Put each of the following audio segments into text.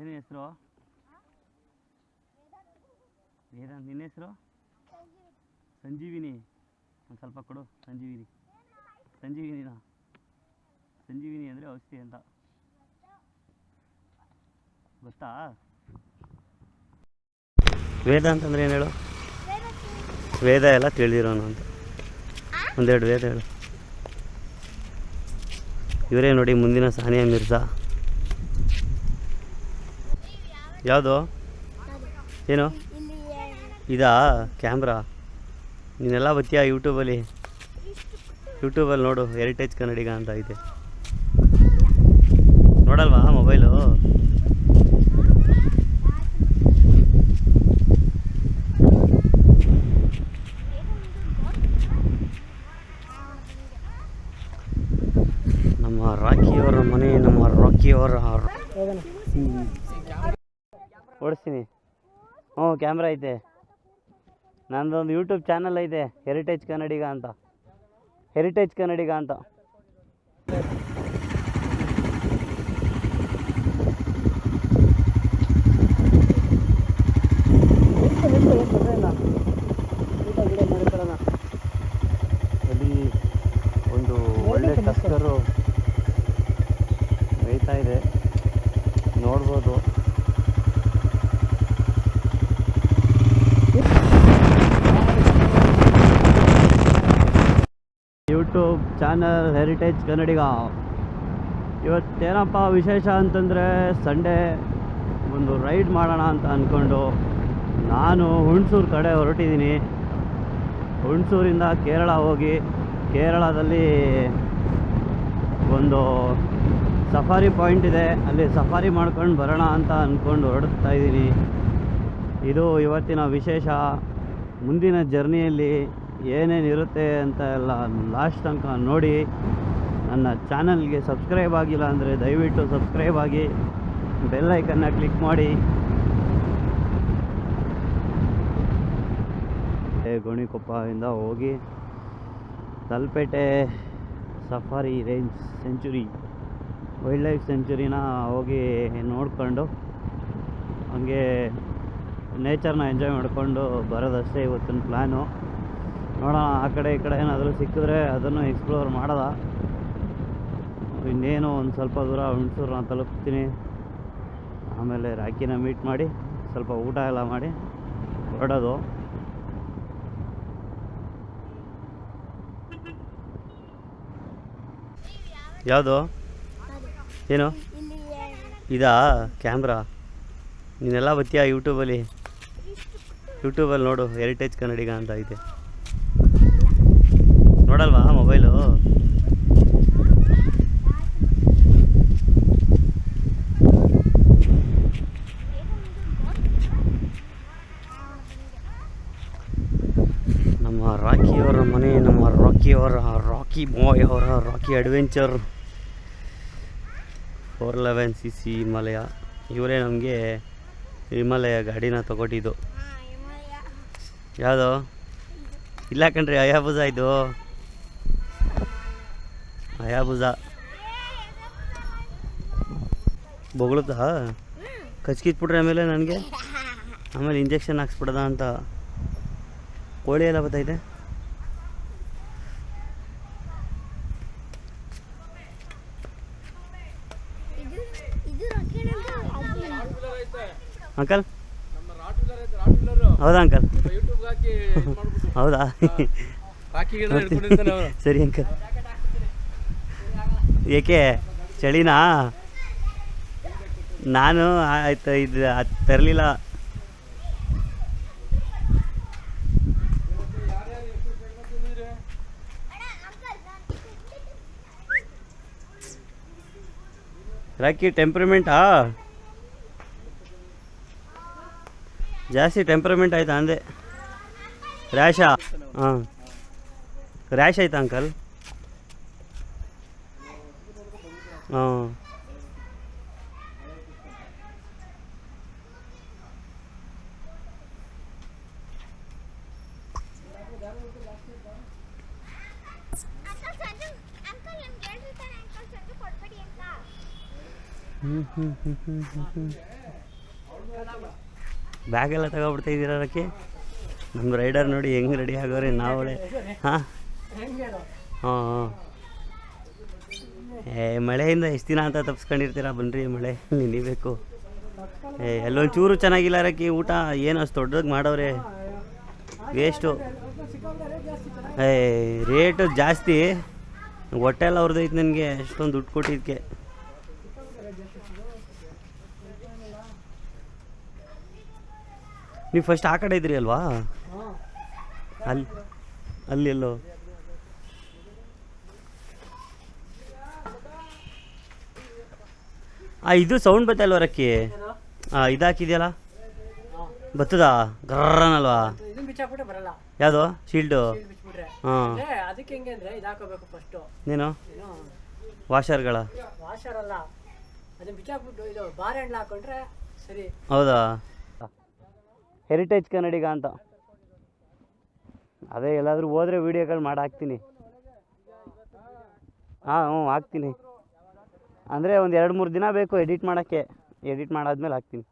ಏನು ಹೆಸರು? ವೇದಾಂತ್. ನಿನ್ನ ಹೆಸರು? ಸಂಜೀವಿನಿ. ಒಂದು ಸ್ವಲ್ಪ ಕೊಡು, ಸಂಜೀವಿನಿ. ಸಂಜೀವಿನಿನ? ಸಂಜೀವಿನಿ ಅಂದರೆ ಔಷಧಿ ಅಂತ. ಗೊತ್ತಾ? ವೇದ ಅಂತಂದ್ರೆ ಏನು ಹೇಳು? ವೇದ ಎಲ್ಲ ತಿಳಿದಿರೋನು ಅಂತ. ಒಂದೆರಡು ವೇದ ಹೇಳು. ಇವರೇ ನೋಡಿ ಮುಂದಿನ ಸಾನಿಯಾ ಮಿರ್ಜಾ. ಯಾವುದು? ಏನು? ಇದಾ? ಕ್ಯಾಮ್ರಾ? ನೀನೆಲ್ಲ ಬತ್ತೀಯಾ ಯೂಟ್ಯೂಬಲ್ಲಿ? ಯೂಟ್ಯೂಬಲ್ಲಿ ನೋಡು ಹೆರಿಟೇಜ್ ಕನ್ನಡಿಗ ಅಂತ ಐತೆ ನೋಡಲ್ವಾ ಮೊಬೈಲು ನಮ್ಮ ರಾಕಿಯವರ ಮನೆ ನಮ್ಮ ರಾಕಿಯವರ ಓಡಿಸ್ತೀನಿ ಹ್ಞೂ ಕ್ಯಾಮ್ರಾ ಐತೆ. ನಂದೊಂದು ಯೂಟ್ಯೂಬ್ ಚಾನಲ್ ಐತೆ ಹೆರಿಟೇಜ್ ಕನ್ನಡಿಗ ಅಂತ. ಹೆರಿಟೇಜ್ ಕನ್ನಡಿಗ ಅಂತ ಅಲ್ಲಿ ಒಂದು ಒಳ್ಳೆ ಟಸ್ಕರು ಮೇಯ್ತಾ ಇದೆ ನೋಡ್ಬೋದು ಯೂಟ್ಯೂಬ್ ಚಾನಲ್ ಹೆರಿಟೇಜ್ ಕನ್ನಡಿಗ ಇವತ್ತೇನಪ್ಪ ವಿಶೇಷ ಅಂತಂದರೆ ಸಂಡೇ ಒಂದು ರೈಡ್ ಮಾಡೋಣ ಅಂತ ಅಂದ್ಕೊಂಡು ನಾನು ಹುಣಸೂರು ಕಡೆ ಹೊರಟಿದ್ದೀನಿ. ಹುಣಸೂರಿಂದ ಕೇರಳ ಹೋಗಿ ಕೇರಳದಲ್ಲಿ ಒಂದು ಸಫಾರಿ ಪಾಯಿಂಟ್ ಇದೆ. ಅಲ್ಲಿ ಸಫಾರಿ ಮಾಡ್ಕೊಂಡು ಬರೋಣ ಅಂತ ಅಂದ್ಕೊಂಡು ಹೊರಡ್ತಾ ಇದ್ದೀನಿ. ಇದು ಇವತ್ತಿನ ವಿಶೇಷ. ಮುಂದಿನ ಜರ್ನಿಯಲ್ಲಿ ಏನೇನಿರುತ್ತೆ ಅಂತ ಎಲ್ಲ ಲಾಸ್ಟ್ ತನಕ ನೋಡಿ ನನ್ನ ಚಾನಲ್ಗೆ ಸಬ್ಸ್ಕ್ರೈಬ್ ಆಗಿಲ್ಲ ಅಂದರೆ ದಯವಿಟ್ಟು ಸಬ್ಸ್ಕ್ರೈಬ್ ಆಗಿ ಬೆಲ್ ಐಕನ್ನ ಕ್ಲಿಕ್ ಮಾಡಿ. ಗೋಣಿಕೊಪ್ಪದಿಂದ ಹೋಗಿ Talapete safari range sanctuary wildlife ಸೆಂಚುರಿನ ಹೋಗಿ ನೋಡಿಕೊಂಡು ಹಂಗೆ ನೇಚರ್ನ ಎಂಜಾಯ್ ಮಾಡಿಕೊಂಡು ಬರೋದಷ್ಟೇ ಇವತ್ತಿನ ಪ್ಲ್ಯಾನು ನೋಡೋಣ, ಆ ಕಡೆ ಈ ಕಡೆ ಏನಾದರೂ ಸಿಕ್ಕಿದ್ರೆ ಅದನ್ನು ಎಕ್ಸ್ಪ್ಲೋರ್ ಮಾಡೋದ. ಇನ್ನೇನು ಒಂದು ಸ್ವಲ್ಪ ದೂರ ಹುಣಸೂರನ್ನ ತಲುಪ್ತೀನಿ. ಆಮೇಲೆ ರಾಕಿನ ಮೀಟ್ ಮಾಡಿ, ಸ್ವಲ್ಪ ಊಟ ಎಲ್ಲ ಮಾಡಿ ಹೊರಡೋದು. ಯಾವುದು? ಏನು? ಇದಾ? ಕ್ಯಾಮ್ರಾ? ನೀನೆಲ್ಲ ಬತ್ತೀಯಾ ಯೂಟ್ಯೂಬಲ್ಲಿ ಯೂಟ್ಯೂಬಲ್ಲಿ ನೋಡು ಹೆರಿಟೇಜ್ ಕನ್ನಡಿಗ ಅಂತ ಐತೆ. ಮೊಬೈಲು? ನಮ್ಮ ರಾಕಿಯವರ ಮನೆ ನಮ್ಮ ರಾಕಿಯವರ ರಾಕಿ ಬಾಯ್ ಅವರ Rocky adventure. Four eleven C C Himalaya. ಇವರೇ ನಮಗೆ ಹಿಮಾಲಯ ಗಾಡಿನ ತಗೊಟ್ಟಿದ್ದು. ಯಾವುದು? ಇಲ್ಲ ಕಣ್ರಿ ಅಯಾಬುಜ ಇದು. ಅಯಾಬುಜ ಬೊಗಳುತ್ತಾ? ಕಚ್ಕಿಟ್ಬಿಟ್ರೆ ಆಮೇಲೆ ನನಗೆ? ಆಮೇಲೆ ಇಂಜೆಕ್ಷನ್ ಹಾಕ್ಸ್ಬಿಡದ ಅಂತ. ಕೋಳಿ ಎಲ್ಲ ಬತ್ತೈತೆ. ಅಂಕಲ್ ಹೌದಾ ಅಂಕಲ್ ಹೌದಾ? ಸರಿ ಅಂಕಲ್ ಏಕೆ ಚಳಿನಾ? ನಾನು ಆಯ್ತು, ಇದು ತರಲಿಲ್ಲ. ರಾಕಿ ಟೆಂಪ್ರಮೆಂಟಾ ಜಾಸ್ತಿ ಟೆಂಪ್ರಮೆಂಟ್ ಆಯ್ತಾ ಅಂದೆ. ರ್ಯಾಶಾ ಹಾಂ. ರ್ಯಾಶ್ ಆಯ್ತಾ ಅಂಕಲ್ ಹಾಂ ಬ್ಯಾಗ್ ಎಲ್ಲ ತಗೊಬಿಡ್ತಾ ಇದ್ದೀರಾ ಅದಕ್ಕೆ? ನಮ್ಮ ರೈಡರ್ ನೋಡಿ ಹೆಂಗೆ ರೆಡಿ ಆಗೋರೆ ನಾವಳೆ. ಹಾಂ? ಹಾಂ ಹಾಂ ಏ ಮಳೆಯಿಂದ ಎಷ್ಟು ದಿನ ಅಂತ ತಪ್ಸ್ಕೊಂಡಿರ್ತೀರಾ? ಬನ್ರಿ ಮಳೆ ನೆನಿಬೇಕು ಏ ಎಲ್ಲೊಂದು ಚೂರು ಚೆನ್ನಾಗಿಲ್ಲ ರಕ್ಕಿ ಊಟ ಏನು ಅಷ್ಟು ದೊಡ್ಡದಾಗಿ ಮಾಡೋರೆ? ವೇಸ್ಟು ಏ ರೇಟು ಜಾಸ್ತಿ. ಹೊಟ್ಟೆ ಎಲ್ಲ ಹೊಡೆದೈತೆ ನನಗೆ ಎಷ್ಟೊಂದು ದುಡ್ಡು ಕೊಟ್ಟಿದ್ದಕ್ಕೆ ನೀವು ಫಸ್ಟ್ ಆ ಕಡೆ ಇದ್ರಿ ಅಲ್ವಾ? ಅಲ್ಲಿ ಅಲ್ಲಿ ಎಲ್ಲೋ ಆ ಇದು ಸೌಂಡ್ ಬತ್ತಲ್ವ ರಕ್ಕಿ? ಹಾಂ ಇದು ಹಾಕಿದ್ಯಲ್ಲ ಬತ್ತದ? ಗರ್ರನಲ್ವಾ? ಯಾವುದು? ಶೀಲ್ಡು? ಹಾಂ. ನೀನು? ವಾಷರ್ಗಳ? ಹೌದಾ? ಹೆರಿಟೇಜ್ ಕನ್ನಡಿಗ ಅಂತ. ಅದೇ ಎಲ್ಲಾದರೂ ಹೋದ್ರೆ ವೀಡಿಯೋಗಳು ಮಾಡಿ ಹಾಕ್ತೀನಿ. ಹಾಂ ಹ್ಞೂ ಹಾಕ್ತೀನಿ. ಅಂದರೆ ಒಂದು ಎರಡು ಮೂರು ದಿನ ಬೇಕು ಎಡಿಟ್ ಮಾಡೋಕ್ಕೆ. ಎಡಿಟ್ ಮಾಡಾದ್ಮೇಲೆ ಹಾಕ್ತೀನಿ.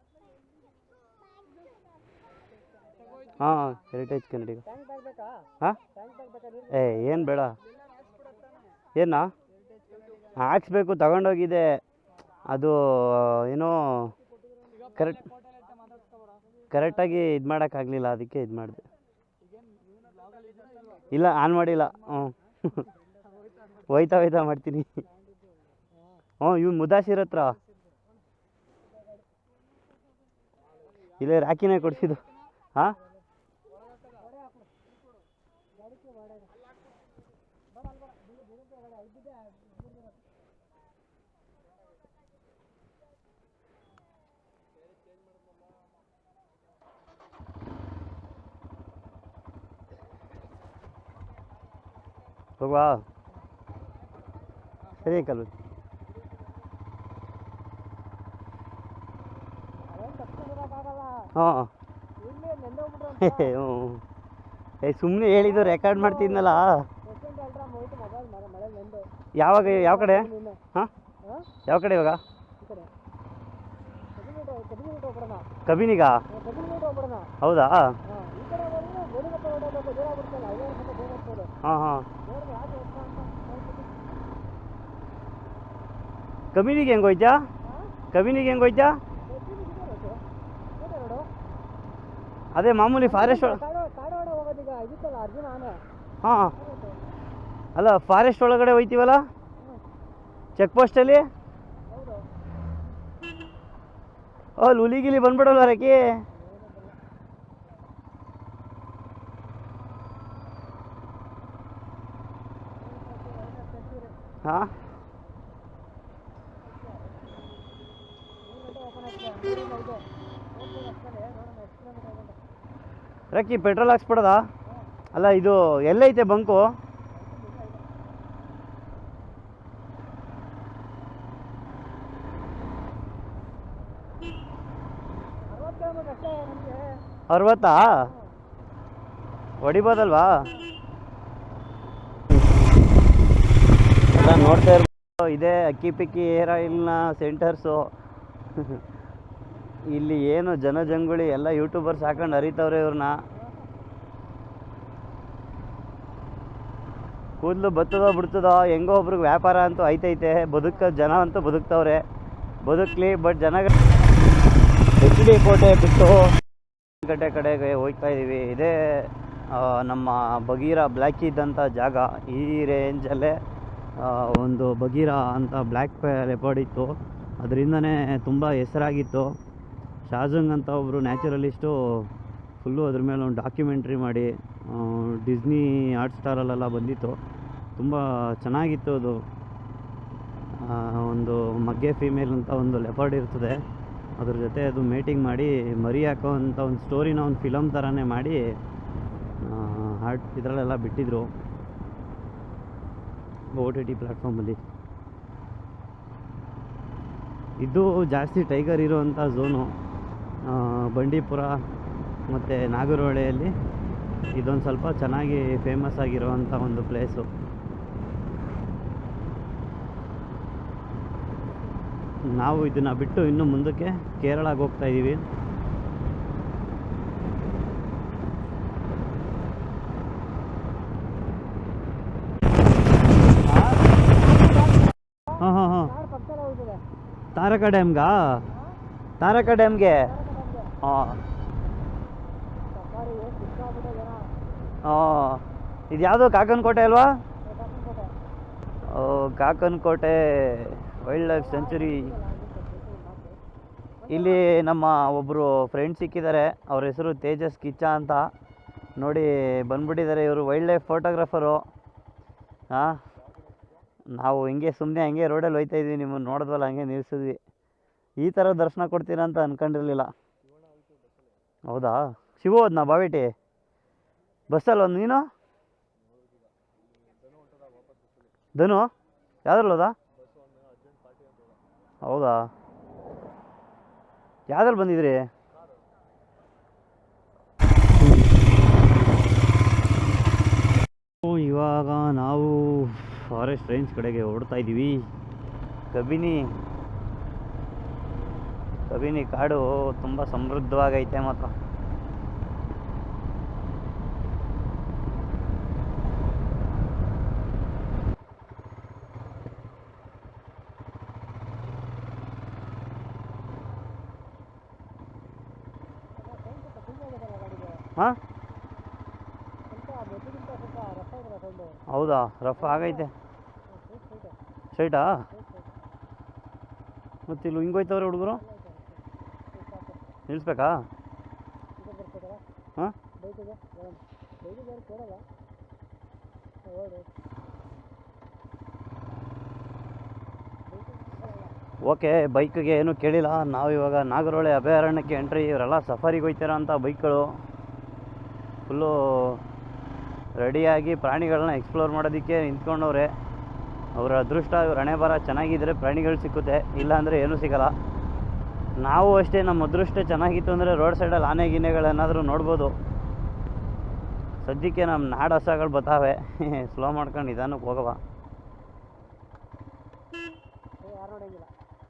ಹಾಂ ಹೆರಿಟೇಜ್ ಕನ್ನಡಿಗ. ಹಾಂ? ಏ, ಏನು ಬೇಡ. ಏನಾ? ಹಾಕ್ಸ್ಬೇಕು, ತಗೊಂಡೋಗಿದೆ. ಅದು, ಏನೋ ಕರೆಕ್ಟ್ ಕರೆಕ್ಟಾಗಿ ಇದು ಮಾಡೋಕ್ಕಾಗಲಿಲ್ಲ ಅದಕ್ಕೆ ಇದು ಮಾಡಿದೆ. ಇಲ್ಲ, ಆನ್ ಮಾಡಿಲ್ಲ. ಹ್ಞೂ ಹೋಯ್ತಾ ಹೋಯ್ತಾ ಮಾಡ್ತೀನಿ. ಹ್ಞೂ ಇವ್ನು ಮುದಾಸಿರ್ ಹತ್ರ. ಇಲ್ಲೇ ರಾಕಿನೇ ಕೊಡಿಸಿದ್ದು. ಹಾಂ? ಹೋಗುವ. ಸರಿ ಕಲ್ಲು ಹಾಂ. ಹ್ಞೂ ಏ ಸುಮ್ಮನೆ ಹೇಳಿದ್ದು ರೆಕಾರ್ಡ್ ಮಾಡ್ತಿದ್ನಲ್ಲ. ಯಾವಾಗ ಯಾವ ಕಡೆ? ಹಾಂ? ಹಾಂ ಯಾವ ಕಡೆ ಇವಾಗ? ಕಬಿನಿಗ? ಹೌದಾ? ಹಾಂ ಈ ಕಬಿನಿಗೆ ಹೆಂಗೋಯ್ತಾ ಗೋಡಿಗಪ್ಪ ಹೊಡೋದು ದೂರ ಬಿಡ್ತಲ್ಲ ಐವತ್ತು ರೂಪಾಯಿ ದೂರ ಹೋಗ್ಬೋದು ಹಾಂ ಹಾಂ ನೋಡಿದ್ರೆ ಯಾಕೆ ಹೋಗ್ತಾ ಅಂತ ನೋಡ್ಬಿಟ್ಟು. ಕಬಿನಿಗೆ ಹೆಂಗೆ ಹೋಯ್ತಾ ಹಾಂ ಕಬಿನಿಗೆ ಹೆಂಗೆ ಹೋಯ್ತಾ ಅದೇ ಮಾಮೂಲಿ ಫಾರೆಸ್ಟ್ ಹಾಂ ಅಲ್ಲ ಫಾರೆಸ್ಟ್ ಒಳಗಡೆ ಹೋಯ್ತೀವಲ್ಲ? ಚೆಕ್ ಪೋಸ್ಟಲ್ಲಿ ಓ ಅಲ್ಲಿ ಹುಲಿ ಗಿಲಿ ಬಂದ್ಬಿಡಲ್ಲ ರಕಿ. ರಕ್ಕಿ ಪೆಟ್ರೋಲ್ ಹಾಕ್ಸ್ಬಿಡೋದಾ? ಅಲ್ಲ, ಇದು ಎಲ್ಲೈತೆ ಬಂಕು? ಅರವತ್ತು? ಹೊಡಿಬೋದಲ್ವಾ? ನೋಡ್ತಾ ಇರ್ಬೋದು, ಇದೆ ಅಕ್ಕಿ ಪಿಕ್ಕಿ ಏರ್ ಆಯಿಲ್ನ ಸೆಂಟರ್ಸು ಇಲ್ಲಿ ಏನು ಜನಜಂಗುಳಿ, ಎಲ್ಲ ಯೂಟ್ಯೂಬರ್ಸ್ ಹಾಕೊಂಡು ಅರಿತವ್ರೆ ಇವ್ರನ್ನ. ಕೂದಲು ಬತ್ತದ ಬಿಡ್ತದೋ, ಹೆಂಗೋ ಒಬ್ರಿಗೆ ವ್ಯಾಪಾರ ಅಂತೂ ಐತೈತೆ. ಬದುಕ ಜನ ಅಂತೂ ಬದುಕ್ತವ್ರೆ. ಬದುಕಲಿ ಬಟ್ ಜನ ಎಚ್ ಡಿ ಕೋಟೆ ಬಿಟ್ಟು ಕಟ್ಟೆ ಕಡೆಗೆ ಹೋಗ್ತಾ ಇದ್ದೀವಿ ಇದೇ ನಮ್ಮ ಬಗೀರ ಬ್ಲ್ಯಾಕ್ ಇದ್ದಂಥ ಜಾಗ. ಈ ರೇಂಜಲ್ಲೇ ಒಂದು ಬಗೀರ ಅಂತ ಬ್ಲ್ಯಾಕ್ ರೆಕಾರ್ಡ್ ಇತ್ತು. ಅದರಿಂದನೇ ತುಂಬ ಹೆಸರಾಗಿತ್ತು. ಶಾಜಂಗ್ ಅಂತ ಒಬ್ಬರು ನ್ಯಾಚುರಲಿಸ್ಟು ಫುಲ್ಲು ಅದ್ರ ಮೇಲೆ ಒಂದು ಡಾಕ್ಯುಮೆಂಟ್ರಿ ಮಾಡಿ ಡಿಸ್ನಿ ಹಾಟ್ ಸ್ಟಾರಲ್ಲೆಲ್ಲ ಬಂದಿತ್ತು. ತುಂಬ ಚೆನ್ನಾಗಿತ್ತು ಅದು. ಒಂದು ಮಗ್ಗೆ ಫೀಮೇಲ್ ಅಂತ ಒಂದು ಲೆಪರ್ಡ್ ಇರ್ತದೆ. ಅದ್ರ ಜೊತೆ ಅದು ಮೀಟಿಂಗ್ ಮಾಡಿ, ಮರಿ ಹಾಕೋ ಅಂತ ಒಂದು ಸ್ಟೋರಿನ ಒಂದು ಫಿಲಮ್ ಥರನೇ ಮಾಡಿ ಹಾರ್ಟ್ ಇದರಲ್ಲೆಲ್ಲ ಬಿಟ್ಟಿದ್ರು. ಓ ಟಿ ಟಿ ಪ್ಲ್ಯಾಟ್ಫಾರ್ಮಲ್ಲಿ ಇದು ಜಾಸ್ತಿ ಟೈಗರ್ ಇರೋವಂಥ ಝೋನು. ಬಂಡೀಪುರ ಮತ್ತು ನಾಗರಹೊಳೆಯಲ್ಲಿ ಇದೊಂದು ಸ್ವಲ್ಪ ಚೆನ್ನಾಗಿ ಫೇಮಸ್ ಆಗಿರುವಂಥ ಒಂದು ಪ್ಲೇಸು ನಾವು ಇದನ್ನು ಬಿಟ್ಟು ಇನ್ನು ಮುಂದಕ್ಕೆ ಕೇರಳಗೆ ಹೋಗ್ತಾ ಇದ್ದೀವಿ ಹಾಂ ಹಾಂ ಹಾಂ. ತಾರಕ ಡ್ಯಾಮ್ಗಾ ತಾರಕ ಡ್ಯಾಮ್ಗೆ ಹಾಂ ಇದು ಯಾವುದು ಕಾಕನಕೋಟೆ ಅಲ್ವಾ. ಓ ಕಾಕನಕೋಟೆ ವೈಲ್ಡ್ ಲೈಫ್ ಸೆಂಚುರಿ ಇಲ್ಲಿ ನಮ್ಮ ಒಬ್ಬರು ಫ್ರೆಂಡ್ ಸಿಕ್ಕಿದ್ದಾರೆ. ಅವ್ರ ಹೆಸರು ತೇಜಸ್ ಕಿಚ್ಚ ಅಂತ. ನೋಡಿ, ಬಂದ್ಬಿಟ್ಟಿದ್ದಾರೆ ಇವರು ವೈಲ್ಡ್ ಲೈಫ್ ಫೋಟೋಗ್ರಾಫರು ಹಾಂ ನಾವು ಹಿಂಗೆ ಸುಮ್ಮನೆ ಹಂಗೆ ರೋಡಲ್ಲಿ ಹೋಯ್ತಾ ಇದ್ವಿ, ನಿಮ್ಮನ್ನು ನೋಡಿದ್ವಲ್ಲ, ಹಂಗೆ ನಿಲ್ಲಿಸಿದ್ವಿ ಈ ಥರ ದರ್ಶನ ಕೊಡ್ತೀರಾ ಅಂತ ಅಂದ್ಕೊಂಡಿರಲಿಲ್ಲ ಹೌದಾ? ಶಿವು ಹೋದ್ನಾ ಬಾವಿಟಿ? ಬಸ್ಸಲ್ಲಿ ಒಂದು ನೀನು? ಧನು? ಯಾವ್ದ್ರಲ್ಲಿ ಹೋದ? ಹೌದಾ ಯಾವ್ದ್ರಲ್ಲಿ ಬಂದಿದ್ರಿ? ಇವಾಗ ನಾವು ಫಾರೆಸ್ಟ್ ರೇಂಜ್ ಕಡೆಗೆ ಓಡ್ತಾ ಇದ್ದೀವಿ. ಕಬಿನಿ. ಕಬಿನಿ ಕಾಡು ತುಂಬ ಸಮೃದ್ಧವಾಗೈತೆ ಮಾತ್ರ. ಹೌದಾ? ರಫ್ ಆಗೈತೆ. ಸೈಟಾ ಮತ್ತೆ ಇಲ್ಲಿ ಹಿಂಗೆ ಹೋಯ್ತವ್ರೆ ಹುಡುಗರು? ನಿಲ್ಲಿಸ್ಬೇಕಾ ಹಾಂ? ಓಕೆ, ಬೈಕ್ಗೆ ಏನೂ ಕೇಳಿಲ್ಲ. ನಾವು ಇವಾಗ ನಾಗರಹೊಳೆ ಅಭಯಾರಣ್ಯಕ್ಕೆ ಎಂಟ್ರಿ ಇವರೆಲ್ಲ ಸಫಾರಿಗೆ ಹೋಯ್ತಿರೋ ಅಂತ ಬೈಕ್ಗಳು. ಫುಲ್ಲು ರೆಡಿಯಾಗಿ ಪ್ರಾಣಿಗಳನ್ನ ಎಕ್ಸ್ಪ್ಲೋರ್ ಮಾಡೋದಕ್ಕೆ ನಿಂತ್ಕೊಂಡವ್ರೆ. ಅವರ ಅದೃಷ್ಟ ಇವ್ರ ಹಣೆ ಬರ ಚೆನ್ನಾಗಿದ್ದರೆ ಪ್ರಾಣಿಗಳು ಸಿಕ್ಕುತ್ತೆ. ಇಲ್ಲಾಂದರೆ ಏನೂ ಸಿಗಲ್ಲ. ನಾವು ಅಷ್ಟೇ ನಮ್ಮ ಅದೃಷ್ಟ ಚೆನ್ನಾಗಿತ್ತು ಅಂದರೆ ರೋಡ್ ಸೈಡಲ್ಲಿ ಆನೆ ಗಿನೆಗಳೇನಾದರೂ ನೋಡ್ಬೋದು. ಸದ್ಯಕ್ಕೆ ನಮ್ಮ ನಾಡ ಹಸಗಳು ಬತ್ತಾವೆ ಸ್ಲೋ ಮಾಡ್ಕೊಂಡು ನಿಧಾನಕ್ಕೆ ಹೋಗವ.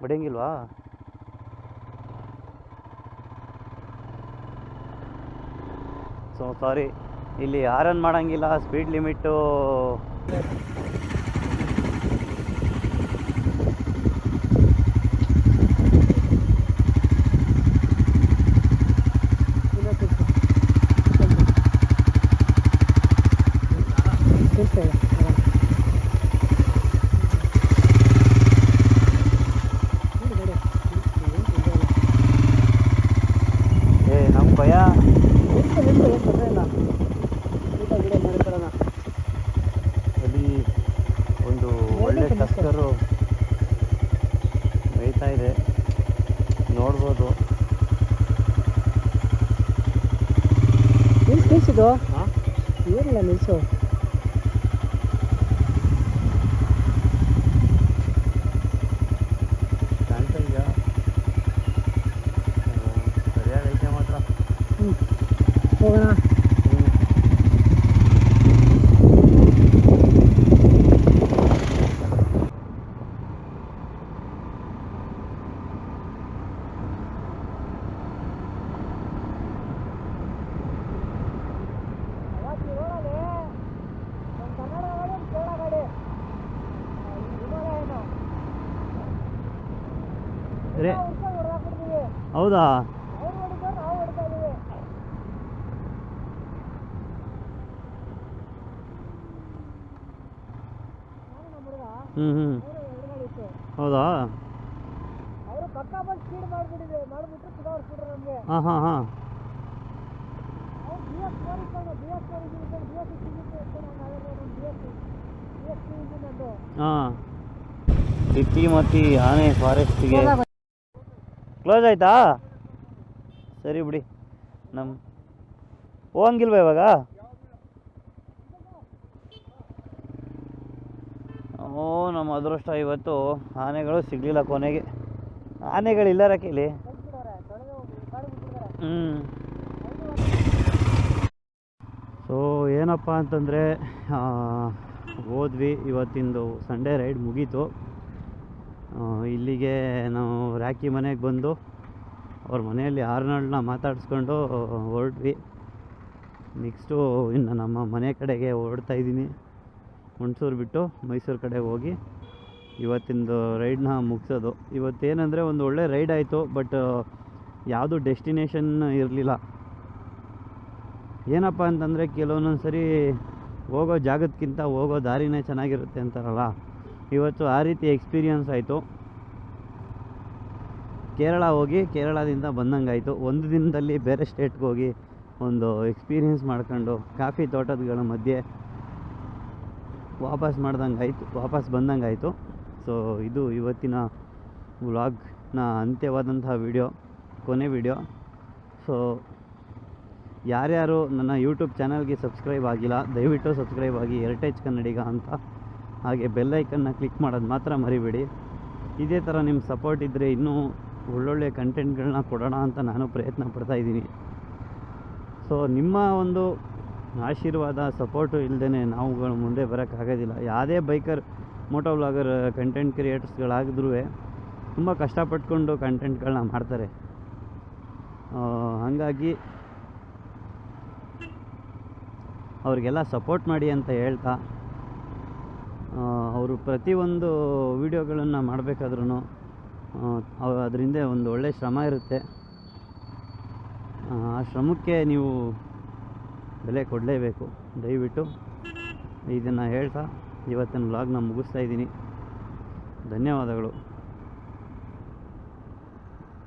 ಬಿಡಂಗಿಲ್ವಾ? ಸೊ ಸಾರಿ ಇಲ್ಲಿ ಆರನ್ ಮಾಡೋಂಗಿಲ್ಲ ಸ್ಪೀಡ್ ಲಿಮಿಟ್ಟು ಇನ್ನೂ ತಿರ್ಸು ತಿರ್ಸು ಏ ನಮ್ಮ ಭಯ ಅಲ್ಲಿ ಒಂದು ಒಳ್ಳೆ ಟಸ್ಕರು ಮೇಯ್ತಾ ಇದೆ ನೋಡ್ಬೋದು ನಿಲ್ಸಿದು ಹಾಂ ಏನಿಲ್ಲ ನಿಲ್ಸು ಕಾಣ್ತಾ ಇದೆಯಾ ಸರಿಯಾಗೈತೆ ಮಾತ್ರ ಹ್ಞೂ ಹೋಗೋಣ ರೇ ಹೌದಾ? ಹ್ಞೂ ಹ್ಞೂ ಹೌದಾ? ಹಾಂ ಹಾಂ ಹಾಂ. ಹಾಂ. ತಿತ್ತಿಮತಿ ಆನೆ ಫಾರೆಸ್ಟ್ಗೆ ಕ್ಲೋಸ್ ಆಯ್ತಾ? ಸರಿ ಬಿಡಿ. ನಮ್ಮ ಹೋಗಂಗಿಲ್ವ ಇವಾಗ? ಓ ನಮ್ಮ ಅದೃಷ್ಟ ಇವತ್ತು ಆನೆಗಳು ಸಿಗಲಿಲ್ಲ ಕೊನೆಗೆ. ಆನೆಗಳಿಲ್ಲ ಬಿಟ್ಬಿಡ್ತಾರೆ ಹ್ಞೂ ಸೊ ಏನಪ್ಪ ಅಂತಂದರೆ ಹೋದ್ವಿ ಇವತ್ತಿಂದು ಸಂಡೇ ರೈಡ್ ಮುಗೀತು. ಇಲ್ಲಿಗೆ ನಾವು ರಾಕಿ ಮನೆಗೆ ಬಂದು ಅವ್ರ ಮನೆಯಲ್ಲಿ ಆರ್ನಾಳ್ನ ಮಾತಾಡಿಸ್ಕೊಂಡು ಹೊರಟ್ವಿ. ನೆಕ್ಸ್ಟು ಇನ್ನು ನಮ್ಮ ಮನೆ ಕಡೆಗೆ ಹೊರಡ್ತಾ ಇದ್ದೀನಿ. ಹುಣಸೂರು ಬಿಟ್ಟು ಮೈಸೂರು ಕಡೆ ಹೋಗಿ ಇವತ್ತಿಂದು ರೈಡ್ನ ಮುಗಿಸೋದು. ಇವತ್ತೇನೆಂದರೆ ಒಂದು ಒಳ್ಳೆ ರೈಡ್ ಆಯಿತು, ಬಟ್ ಯಾವುದು ಡೆಸ್ಟಿನೇಷನ್ ಇರಲಿಲ್ಲ. ಏನಪ್ಪ ಅಂತಂದರೆ ಕೆಲವೊಂದೊಂದು ಸರಿ ಹೋಗೋ ಜಾಗಕ್ಕಿಂತ ಹೋಗೋ ದಾರಿನೇ ಚೆನ್ನಾಗಿರುತ್ತೆ ಅಂತಾರಲ್ಲ. ಇವತ್ತು ಆ ರೀತಿ ಎಕ್ಸ್ಪೀರಿಯನ್ಸ್ ಆಯಿತು. ಕೇರಳ ಹೋಗಿ, ಕೇರಳದಿಂದ ಬಂದಂಗಾಯಿತು. ಒಂದು ದಿನದಲ್ಲಿ ಬೇರೆ ಸ್ಟೇಟ್ಗೆ ಹೋಗಿ ಒಂದು ಎಕ್ಸ್ಪೀರಿಯನ್ಸ್ ಮಾಡ್ಕೊಂಡು, ಕಾಫಿ ತೋಟದಗಳ ಮಧ್ಯೆ ವಾಪಸ್ ಮಾಡ್ದಂಗೆ ಆಯಿತು ವಾಪಸ್ ಬಂದಂಗೆ ಆಯಿತು ಸೊ ಇದು ಇವತ್ತಿನ ವ್ಲಾಗ್ನ ಅಂತ್ಯವಾದಂತಹ ವಿಡಿಯೋ ಕೊನೆ ವಿಡಿಯೋ ಸೊ ಯಾರ್ಯಾರು ನನ್ನ ಯೂಟ್ಯೂಬ್ ಚಾನಲ್ಗೆ ಸಬ್ಸ್ಕ್ರೈಬ್ ಆಗಿಲ್ಲ, ದಯವಿಟ್ಟು ಸಬ್ಸ್ಕ್ರೈಬ್ ಆಗಿ ಹೆರಿಟೇಜ್ ಕನ್ನಡಿಗ ಅಂತ ಹಾಗೆ ಬೆಲ್ಲೈಕನ್ನ ಕ್ಲಿಕ್ ಮಾಡೋದು ಮಾತ್ರ ಮರಿಬೇಡಿ. ಇದೇ ಥರ ನಿಮ್ಮ ಸಪೋರ್ಟ್ ಇದ್ದರೆ ಇನ್ನೂ ಒಳ್ಳೊಳ್ಳೆ ಕಂಟೆಂಟ್ಗಳನ್ನ ಕೊಡೋಣ ಅಂತ ನಾನು ಪ್ರಯತ್ನ ಪಡ್ತಾ ಇದ್ದೀನಿ. ಸೊ ನಿಮ್ಮ ಒಂದು ಆಶೀರ್ವಾದ ಸಪೋರ್ಟು ಇಲ್ಲದೇ ನಾವುಗಳು ಮುಂದೆ ಬರೋಕ್ಕಾಗೋದಿಲ್ಲ ಯಾವುದೇ ಬೈಕರ್ ಮೋಟೋ ವ್ಲಾಗರ್ ಕಂಟೆಂಟ್ ಕ್ರಿಯೇಟರ್ಸ್ಗಳಾಗಿದ್ರೂ ತುಂಬ ಕಷ್ಟಪಟ್ಕೊಂಡು ಕಂಟೆಂಟ್ಗಳನ್ನ ಮಾಡ್ತಾರೆ. ಹಾಗಾಗಿ ಅವ್ರಿಗೆಲ್ಲ ಸಪೋರ್ಟ್ ಮಾಡಿ ಅಂತ ಹೇಳ್ತಾ ಅವರು ಪ್ರತಿಯೊಂದು ವೀಡಿಯೋಗಳನ್ನು ಮಾಡಬೇಕಾದ್ರೂ ಅದರಿಂದ ಒಂದು ಒಳ್ಳೆಯ ಶ್ರಮ ಇರುತ್ತೆ. ಆ ಶ್ರಮಕ್ಕೆ ನೀವು ಬೆಲೆ ಕೊಡಲೇಬೇಕು. ದಯವಿಟ್ಟು ಇದನ್ನು ಹೇಳ್ತಾ, ಇವತ್ತಿನ ವ್ಲಾಗ್ನ ಮುಗಿಸ್ತಾ ಇದ್ದೀನಿ. ಧನ್ಯವಾದಗಳು.